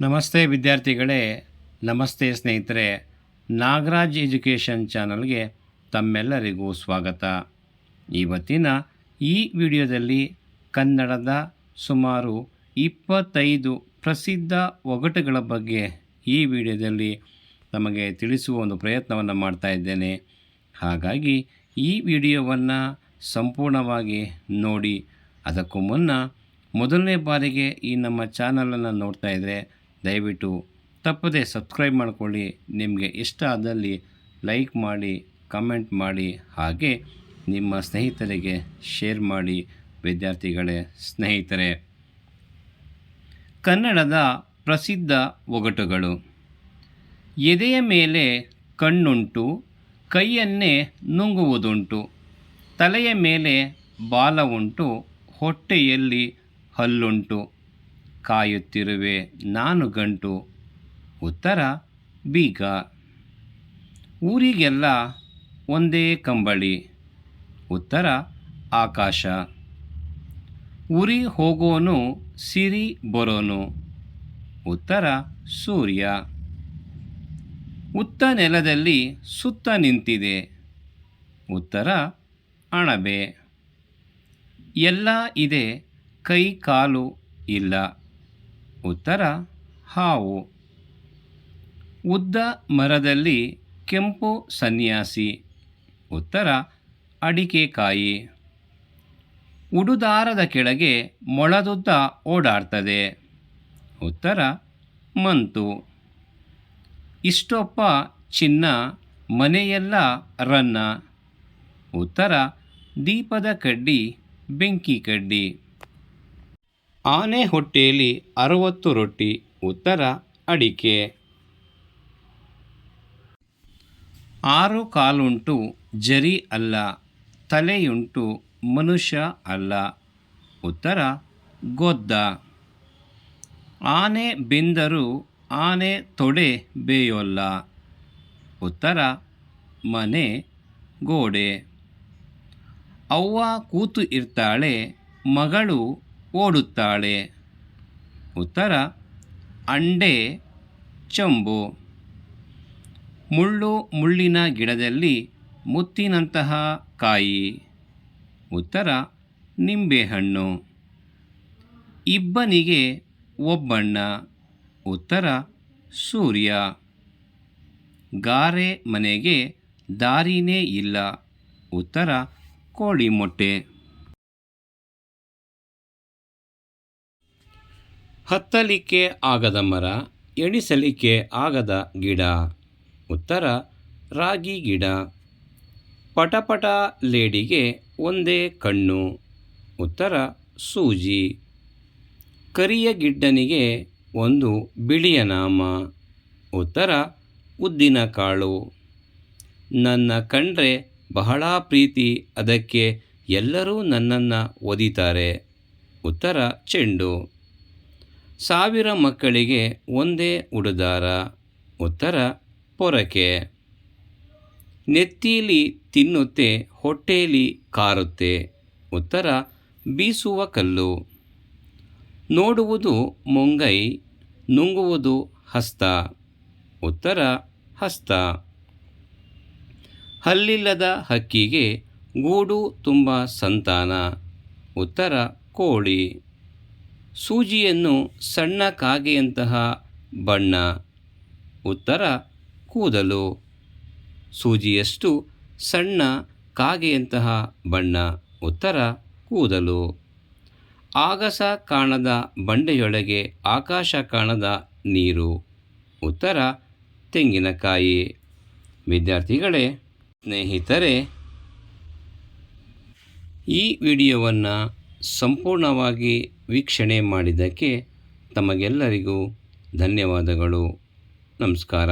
ನಮಸ್ತೆ ವಿದ್ಯಾರ್ಥಿಗಳೇ, ನಮಸ್ತೆ ಸ್ನೇಹಿತರೆ. ನಾಗರಾಜ್ ಎಜುಕೇಷನ್ ಚಾನಲ್ಗೆ ತಮ್ಮೆಲ್ಲರಿಗೂ ಸ್ವಾಗತ. ಇವತ್ತಿನ ಈ ವಿಡಿಯೋದಲ್ಲಿ ಕನ್ನಡದ ಸುಮಾರು ಇಪ್ಪತ್ತೈದು ಪ್ರಸಿದ್ಧ ಒಗಟುಗಳ ಬಗ್ಗೆ ಈ ವಿಡಿಯೋದಲ್ಲಿ ನಮಗೆ ತಿಳಿಸುವ ಒಂದು ಪ್ರಯತ್ನವನ್ನು ಮಾಡ್ತಾ ಇದ್ದೇನೆ. ಹಾಗಾಗಿ ಈ ವಿಡಿಯೋವನ್ನು ಸಂಪೂರ್ಣವಾಗಿ ನೋಡಿ, ಅದಕ್ಕೂ ಮುನ್ನ ಮೊದಲನೇ ಬಾರಿಗೆ ಈ ನಮ್ಮ ಚಾನಲನ್ನು ನೋಡ್ತಾ ಇದ್ದರೆ ದಯವಿಟ್ಟು ತಪ್ಪದೇ ಸಬ್ಸ್ಕ್ರೈಬ್ ಮಾಡಿಕೊಳ್ಳಿ, ನಿಮಗೆ ಇಷ್ಟ ಆದಲ್ಲಿ ಲೈಕ್ ಮಾಡಿ, ಕಮೆಂಟ್ ಮಾಡಿ, ಹಾಗೆ ನಿಮ್ಮ ಸ್ನೇಹಿತರಿಗೆ ಶೇರ್ ಮಾಡಿ, ವಿದ್ಯಾರ್ಥಿಗಳೇ, ಸ್ನೇಹಿತರೆ. ಕನ್ನಡದ ಪ್ರಸಿದ್ಧ ಒಗಟುಗಳು. ಎದೆಯ ಮೇಲೆ ಕಣ್ಣುಂಟು, ಕೈಯನ್ನೇ ನುಂಗುವುದುಂಟು, ತಲೆಯ ಮೇಲೆ ಬಾಲ ಉಂಟು ಹೊಟ್ಟೆಯಲ್ಲಿ ಹಲ್ಲುಂಟು. ಕಾಯುತ್ತಿರುವೆ. ನಾನು ಗಂಟು, ಉತ್ತರ, ಬೀಗ. ಊರಿಗೆಲ್ಲ ಒಂದೇ ಕಂಬಳಿ, ಉತ್ತರ, ಆಕಾಶ. ಉರಿ ಹೋಗೋನು, ಸಿರಿ ಬರೋನು, ಉತ್ತರ, ಸೂರ್ಯ. ಉತ್ತ ನೆಲದಲ್ಲಿ ಸುತ್ತ ನಿಂತಿದೆ, ಉತ್ತರ, ಅಣಬೆ. ಎಲ್ಲ ಇದೆ, ಕೈ ಕಾಲು ಇಲ್ಲ. ಉತ್ತರ, ಹಾವು. ಉದ್ದ ಮರದಲ್ಲಿ ಕೆಂಪು ಸನ್ಯಾಸಿ. ಉತ್ತರ ಅಡಿಕೆಕಾಯಿ ಉಡುದಾರದ ಕೆಳಗೆ ಮೊಳದುದ್ದ ಓಡಾಡ್ತದೆ. ಉತ್ತರ, ಮಂತು. ಇಷ್ಟೊಪ್ಪ ಚಿನ್ನ, ಮನೆಯೆಲ್ಲ ರನ್ನ. ಉತ್ತರ, ದೀಪದ ಕಡ್ಡಿ, ಬೆಂಕಿ ಕಡ್ಡಿ. ಆನೆ ಹೊಟ್ಟೆಯಲ್ಲಿ ಅರವತ್ತು ರೊಟ್ಟಿ, ಉತ್ತರ ಅಡಿಕೆ. ಆರು ಕಾಲುಂಟು ಜರಿ ಅಲ್ಲ, ತಲೆಯುಂಟು ಮನುಷ್ಯ ಅಲ್ಲ, ಉತ್ತರ ಗೊದ್ದ. ಆನೆ ಬೆಂದರು ಆನೆ ತೊಡೆ ಬೇಯೋಲ್ಲ, ಉತ್ತರ ಮನೆ ಗೋಡೆ. ಅವ್ವ ಕೂತು ಇರ್ತಾಳೆ, ಮಗಳು ಓಡುತ್ತಾಳೆ. ಉತ್ತರ, ಅಂಡೆ, ಚಂಬು. ಮುಳ್ಳು ಮುಳ್ಳಿನ ಗಿಡದಲ್ಲಿ ಮುತ್ತಿನಂತಹ ಕಾಯಿ. ಉತ್ತರ, ನಿಂಬೆಹಣ್ಣು. ಇಬ್ಬನಿಗೆ ಒಬ್ಬಣ್ಣ. ಉತ್ತರ, ಸೂರ್ಯ. ಗಾರೆ ಮನೆಗೆ ದಾರಿನೇ ಇಲ್ಲ. ಉತ್ತರ ಕೋಳಿ ಮೊಟ್ಟೆ ಹತ್ತಲಿಕ್ಕೆ ಆಗದ ಮರ, ಎಣಿಸಲಿಕ್ಕೆ ಆಗದ ಗಿಡ. ಉತ್ತರ, ರಾಗಿ ಗಿಡ. ಪಟಪಟ ಲೇಡಿಗೆ ಒಂದೇ ಕಣ್ಣು. ಉತ್ತರ, ಸೂಜಿ. ಕರಿಯ ಗಿಡ್ಡನಿಗೆ ಒಂದು ಬಿಳಿಯ ನಾಮ. ಉತ್ತರ, ಉದ್ದಿನ ಕಾಳು. ನನ್ನ ಕಂಡ್ರೆ ಬಹಳ ಪ್ರೀತಿ, ಅದಕ್ಕೆ ಎಲ್ಲರೂ ನನ್ನನ್ನು ಒದಿತಾರೆ. ಉತ್ತರ, ಚೆಂಡು. ಸಾವಿರ ಮಕ್ಕಳಿಗೆ ಒಂದೇ ಉಡುದಾರ ಉತ್ತರ ಪೊರಕೆ. ನೆತ್ತೀಲಿ ತಿನ್ನುತ್ತೆ, ಹೊಟ್ಟೇಲಿ ಕಾರುತ್ತೆ ಉತ್ತರ ಬೀಸುವ ಕಲ್ಲು. ನೋಡುವುದು ಮುಂಗೈ, ನುಂಗುವುದು ಹಸ್ತ ಉತ್ತರ ಹಸ್ತ. ಹಲ್ಲಿಲ್ಲದ ಹಕ್ಕಿಗೆ ಗೂಡು ತುಂಬ ಸಂತಾನ ಉತ್ತರ ಕೋಳಿ. ಸೂಜಿಯನ್ನು ಸಣ್ಣ ಕಾಗೆಯಂತಹ ಬಣ್ಣ. ಉತ್ತರ, ಕೂದಲು. ಸೂಜಿಯಷ್ಟು ಸಣ್ಣ ಕಾಗೆಯಂತಹ ಬಣ್ಣ. ಉತ್ತರ, ಕೂದಲು. ಆಗಸ ಕಾಣದ ಬಂಡೆಯೊಳಗೆ ಆಕಾಶ ಕಾಣದ ನೀರು. ಉತ್ತರ, ತೆಂಗಿನಕಾಯಿ. ವಿದ್ಯಾರ್ಥಿಗಳೇ, ಸ್ನೇಹಿತರೆ, ಈ ವಿಡಿಯೋವನ್ನು ಸಂಪೂರ್ಣವಾಗಿ ವೀಕ್ಷಣೆ ಮಾಡಿದ್ದಕ್ಕೆ ತಮಗೆಲ್ಲರಿಗೂ ಧನ್ಯವಾದಗಳು. ನಮಸ್ಕಾರ.